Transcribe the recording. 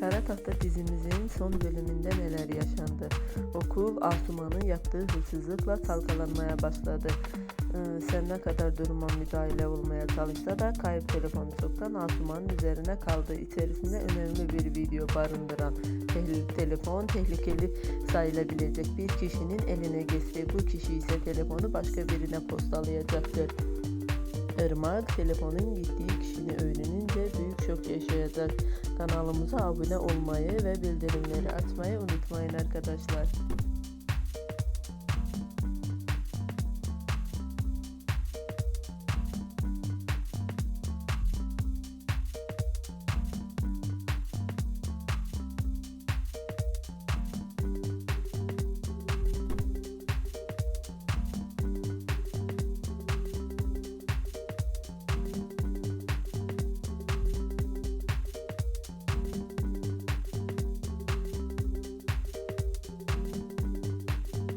Kara Tahta dizimizin son bölümünde neler yaşandı? Okul Asuman'ın yaptığı hırsızlıkla çalkalanmaya başladı. Ee, Sen ne kadar duruma müdahale olmaya çalışsa da kayıp telefonu çoktan Asuman'ın üzerine kaldı. İçerisinde önemli bir video barındıran tehlikeli telefon tehlikeli sayılabilecek bir kişinin eline geçti. Bu kişi ise telefonu başka birine postalayacaktır. Irmak telefonun gittiği kişini öğrenince büyük şok yaşayacak. Kanalımıza abone olmayı ve bildirimleri açmayı unutmayın arkadaşlar.